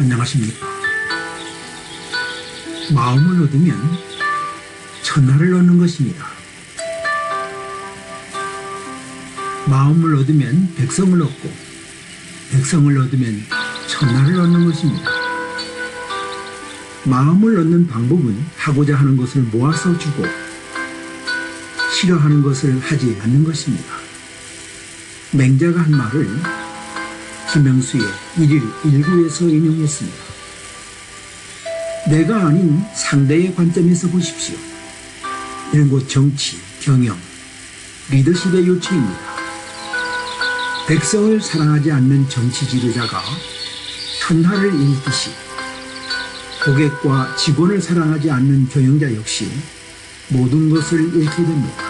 안녕하십니까. 마음을 얻으면 천하를 얻는 것입니다. 마음을 얻으면 백성을 얻고, 백성을 얻으면 천하를 얻는 것입니다. 마음을 얻는 방법은 하고자 하는 것을 모아서 주고, 싫어하는 것을 하지 않는 것입니다. 맹자가 한 말을 김영수의 일일 일구에서 인용했습니다. 내가 아닌 상대의 관점에서 보십시오. 이런 곧 정치, 경영, 리더십의 요체입니다. 백성을 사랑하지 않는 정치 지도자가 천하를 잃듯이 고객과 직원을 사랑하지 않는 경영자 역시 모든 것을 잃게 됩니다.